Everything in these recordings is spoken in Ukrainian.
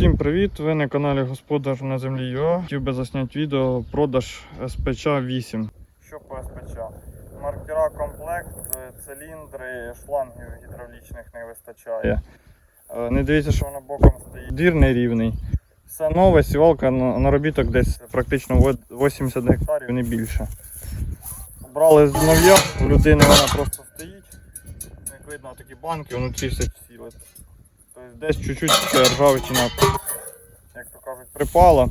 Всім привіт! Ви на каналі Господар на землі ЮА. Хотів би засняти відео продаж СПЧ 8. Що по СПЧ? Маркера комплект, е, циліндри, шлангів гідравлічних не вистачає. Е, Не дивіться, що воно боком стоїть. Двір нерівний. Все нове, сівалка на- наробіток десь практично 80 гектарів, не більше. Брали з нов'я, у людини вона просто стоїть. Як видно, такі банки, внутрі все сіли. Тобто десь чуть-чуть ржавчина, як то кажуть, припала.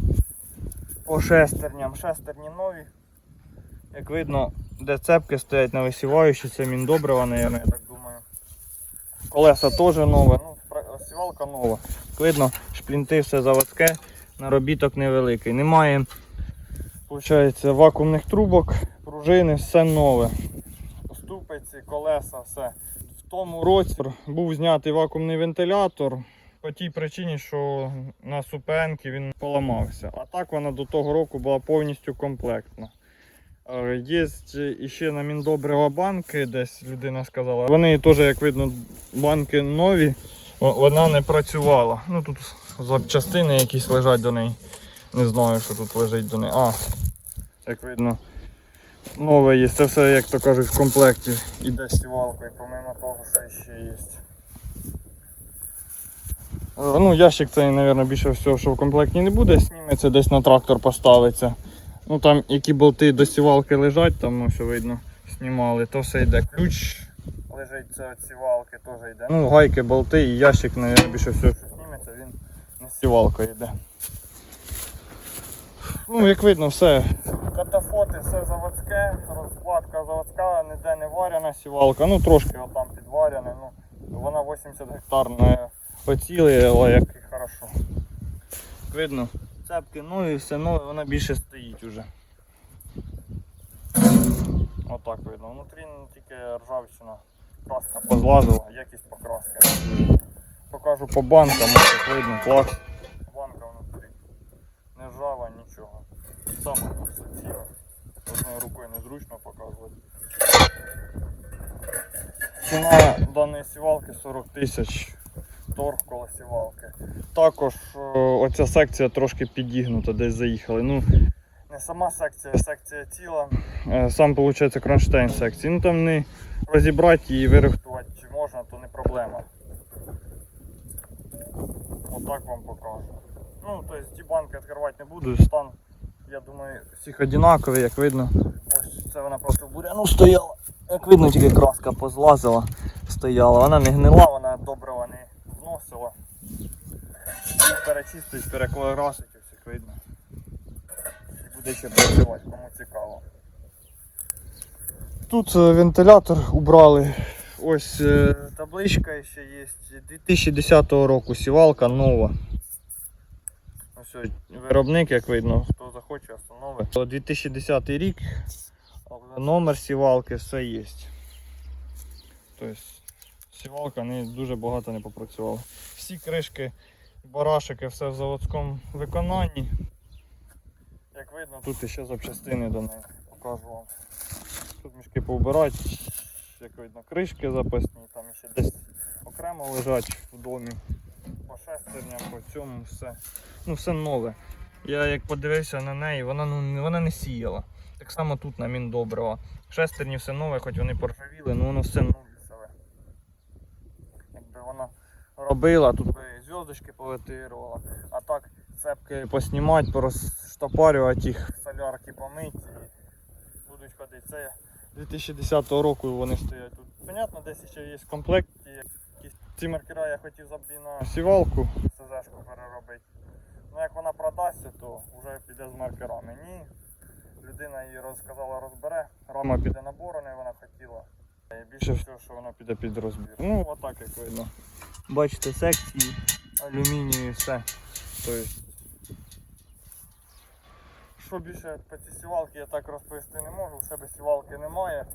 По шестерням. Шестерні нові. Як видно, де цепки стоять на висіваючі, це міндобрива, мабуть, я так думаю. Колеса теж нове, ну, сівалка нова. Як видно, шплінти все заводське, наробіток невеликий. Немає, виходить, вакуумних трубок, пружини, все нове. Ступиці, колеса, все. Тому році був знятий вакуумний вентилятор по тій причині, що на супенки він поламався. А так вона до того року була повністю комплектна. Е, Є ще на Міндобрива банки, десь людина сказала. Вони теж, як видно, банки нові, вона не працювала. Ну тут запчастини якісь лежать до неї. Не знаю, що тут лежить до неї. А, як видно, нове є. Це все, як то кажуть, в комплекті. Іде з сівалкою, помимо того, що ще є. Е, Ну, ящик цей, мабуть, більше всього, що в комплекті не буде, зніметься, десь на трактор поставиться. Ну там які болти до сівалки лежать, там ну, що видно, знімали, то все йде. Ключ лежить це від сівалки, теж йде. Ну, гайки, болти і ящик, мабуть, більше всього, що зніметься, він не з сівалкою йде. Ну, як видно, все. Катафоти, все заводське, розкладка заводська, ніде не варена сівалка, ну трошки отам підваряне, ну вона 80 гектар не поцілила, як і хорошо. Видно, цепки нові, все нове, вона більше стоїть уже. Отак видно. Внутрі ну, тільки ржавчина, краска позлазила, якість покраски. Покажу по банкам, видно, клас. Банка внутрі. Не ржава, нічого. Саме тут. Одною рукою незручно показувати. Ціна даної сівалки 40 тисяч торг коло сівалки. Також е, оця секція трошки підігнута, десь заїхали. Ну, не сама секція, а секція тіла. Е, Сам виходить кронштейн секції. Ну там не розібрати і вирихтувати чи можна, то не проблема. Отак вам покажу. Ну, тобто ті банки відкривати не буду, стан, я думаю, всіх одинаковий, як видно. Ось це вона просто в буряну стояла. Як видно, тільки краска позлазила, стояла. Вона не гнила, вона добрива не вносила. Перечистить, перекларасить, ось як видно. І буде ще працювати, кому цікаво. Тут е, вентилятор убрали. Ось е, табличка ще є. 2010 року сівалка нова. Ось виробник, як видно, хто захоче, встановить. 2010 рік, номер сівалки, все є. Тобто сівалка не, дуже багато не попрацювала. Всі кришки, барашики, все в заводському виконанні. Як видно, тут ще запчастини до неї покажу вам. Тут мішки повбирати, як видно, кришки запасні, там ще десь окремо лежать в домі. По шестерням, по цьому все. Ну все нове. Я як подивився на неї, вона, ну, вона не сіяла. Так само тут на міндобрива. Шестерні все нове, хоч вони поржавіли, ну воно все нове. Якби вона робила, тут би зв'язочки повитирувала, а так цепки поснімати, порозштопарювати їх, солярки помити і будуть ходити. Це 2010 року вони стоять тут. Понятно, десь ще є. Якісь ці маркера я хотів забити на сівалку, СЗшку переробити. Ну як вона продасться, то вже піде з маркерами. Ні. Людина її розказала, розбере. Рама піде на борони, вона хотіла. І більше всього, що вона піде під розбір. Ну, отак як видно. Бачите, секції, алюмінію, і все. Тобто, що більше по цій сівалки я так розповісти не можу, в себе сівалки немає.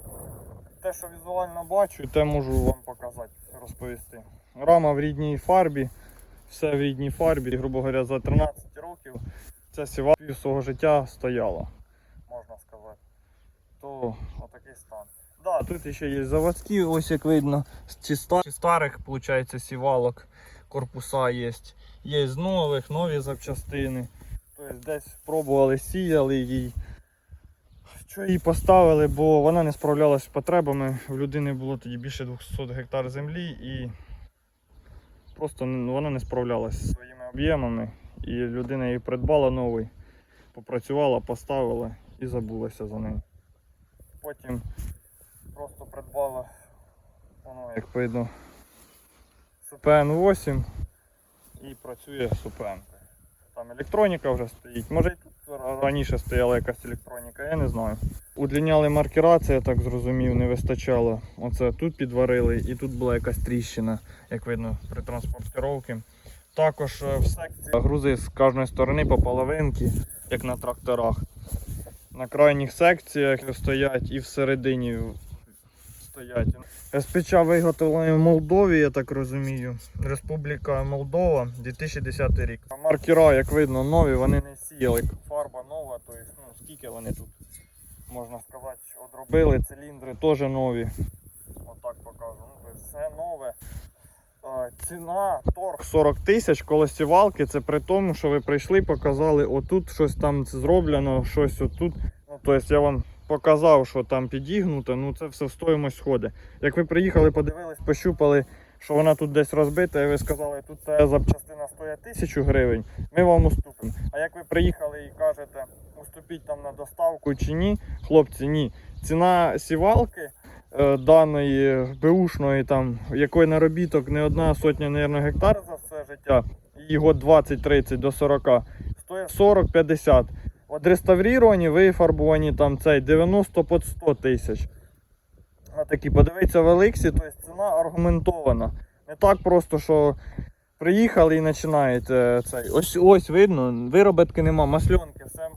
Що візуально бачу, те можу вам показати, розповісти. Рама в рідній фарбі, все в рідній фарбі, грубо говоря, за 13 років ця пів свого життя стояла, можна сказати. То отакий стан. Да, тут ще є заводські, ось як видно, чи ста- чи старих, виходить, сівалок. корпуса є. Є з нових, нові запчастини. Тобто десь пробували, сіяли її. Що її поставили, бо вона не справлялася з потребами. В людини було тоді більше 200 гектар землі і просто вона не справлялася зі своїми об'ємами. І людина її придбала новий, попрацювала, поставила і забулася за нею. Потім просто придбала, воно як видно, СПН-8 і працює СУПН. Там електроніка вже стоїть. Може і тут раніше стояла якась електроніка, я не знаю. Удліняли маркера, це я так зрозумів, не вистачало. Оце тут підварили і тут була якась тріщина, як видно, при транспортировці. Також е, в секції грузи з кожної сторони по половинки, як на тракторах. На крайніх секціях стоять і всередині стоять. СПЧ виготовлені в Молдові, я так розумію. Республіка Молдова, 2010 рік. Маркера, як видно, нові, вони не сіяли. Фарба нова, тобто, ну, скільки вони тут, можна сказати, одробили, циліндри теж нові. Отак покажу. Ну, все нове. Ціна торг 40 тисяч колосівалки, це при тому, що ви прийшли, показали, отут щось там зроблено, щось отут. Ну, тобто я вам показав, що там підігнуто, ну це все в стоїмость входить. Як ви приїхали, подивились, пощупали, що вона тут десь розбита, і ви сказали, тут ця запчастина стоїть тисячу гривень, ми вам уступимо. А як ви приїхали і кажете, уступіть там на доставку чи ні, хлопці, ні. Ціна сівалки е, даної беушної, там, якої наробіток не одна сотня, наверное, гектар за все життя, її год 20-30 до 40, стоїть 40-50. Отреставріровані, вифарбовані там цей 90 під 100 тисяч. Такі, подивіться в Еликсі, тобто ціна аргументована. Не так просто, що приїхали і починаєте цей. Ось ось видно, виробітки нема, масльонки, все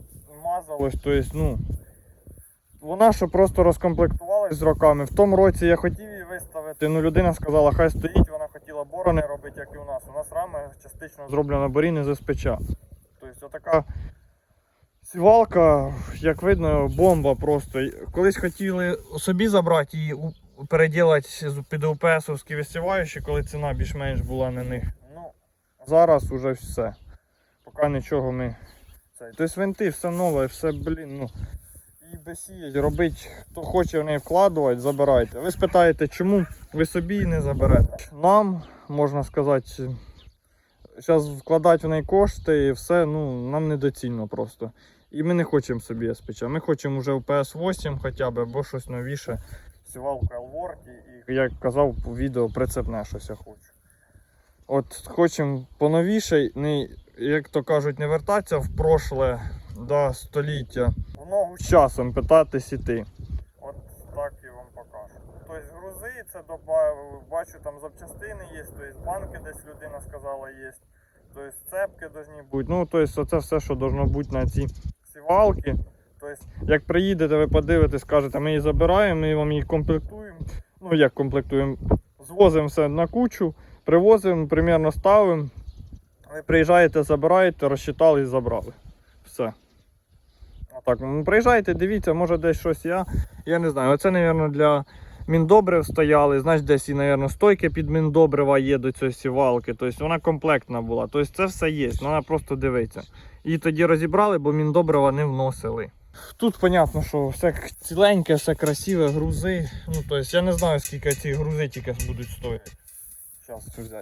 мазалось, тобто, ну. Вона що просто розкомплектувалась з роками. В тому році я хотів її виставити. Ну людина сказала, хай стоїть, вона хотіла борони робити, як і у нас. У нас рами частично зроблена боріни з СПЧ. Тобто отака сівалка, як видно, бомба просто. Колись хотіли собі забрати і переділати під УПСовські висіваючі, коли ціна більш-менш була на них. Ну, зараз уже все. Поки нічого ми. Тобто винти, все нове, все, блін, ну. І безсіять, робить, хто хоче в неї вкладувати, забирайте. Ви спитаєте, чому ви собі не заберете. Нам, можна сказати, зараз вкладати в неї кошти і все, ну, нам недоцільно просто. І ми не хочемо собі СПЧ. Ми хочемо вже в PS8 хоча б, або щось новіше. Сівалку Елворті і, як казав у відео, прицепне щось я хочу. От хочемо поновіше, не, як то кажуть, не вертатися в прошле да, століття. В ногу з часом питатись іти. От так і вам покажу. Тобто грузи, це добав, бачу там запчастини є, тобто банки десь людина сказала є. Тобто цепки повинні бути. Ну, тобто це все, що должно бути на цій сівалці. Тобто, як приїдете, ви подивитесь, скажете, ми її забираємо, ми вам її комплектуємо. Ну як комплектуємо? Звозимо все на кучу, привозимо, примірно ставимо. Ви приїжджаєте, забираєте, розчитали і забрали. Все. Так, ну, приїжджайте, дивіться, може десь щось я. Я не знаю. Оце, мабуть, для міндобрив стояли. Знаєш, десь і, мабуть, стойки під міндобрива є до цієї сівалки. Тобто вона комплектна була. Тобто це все є, треба просто дивитися. І тоді розібрали, бо міндобрива не вносили. Тут зрозуміло, що все ціленьке, все красиве, грузи. Ну, тобто я не знаю, скільки ці грузи тільки будуть стояти.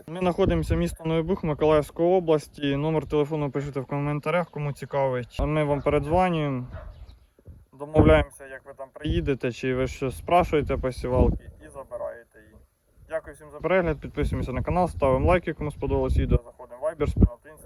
Ми знаходимося місто Новий Бух Миколаївської області. Номер телефону пишете в коментарях, кому цікавить. А ми вам передзвонюємо. Домовляємося, як ви там приїдете, чи ви щось спрашуєте по сівалці і забираєте її. Дякую всім за перегляд, підписуємося на канал, ставимо лайки, кому сподобалось відео, заходимо в Viber, спільноти, Instagram.